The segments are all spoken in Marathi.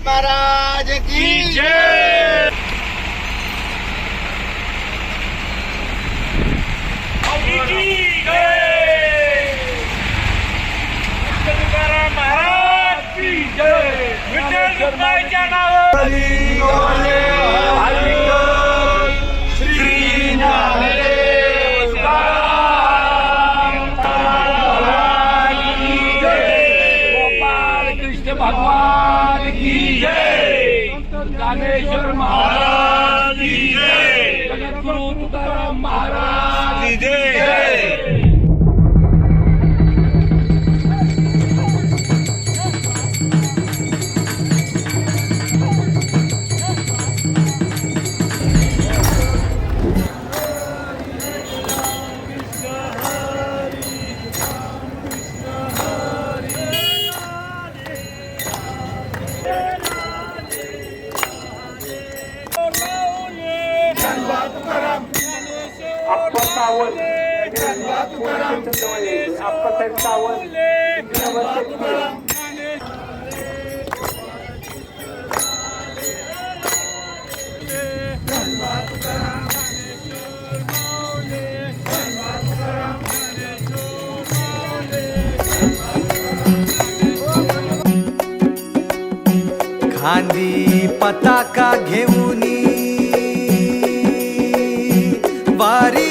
महाराज की जय की जय विठ्ठल तुकाराम महाराज की जय विठ्ठल रुक्माईच्या नावावर महाराज की जय जगद्गुरु तुकाराम महाराज सावंत. अप्पासाहेब सावंत खांदी पताका घेऊनी वारी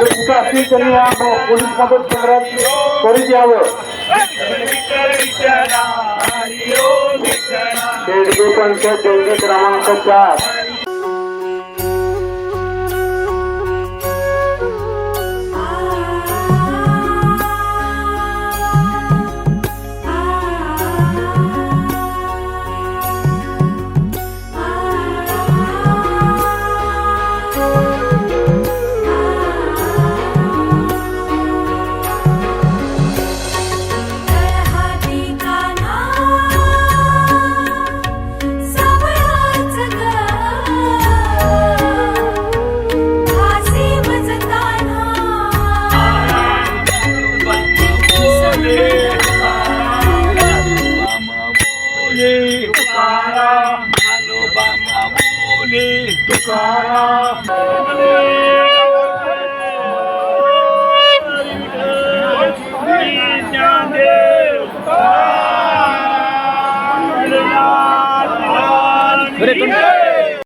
कुठं असतील त्यांनी या पोलीस मदत केंद्रात त्वरित यावं. शेडगे पंचायत क्रमांक चार. तुकाराम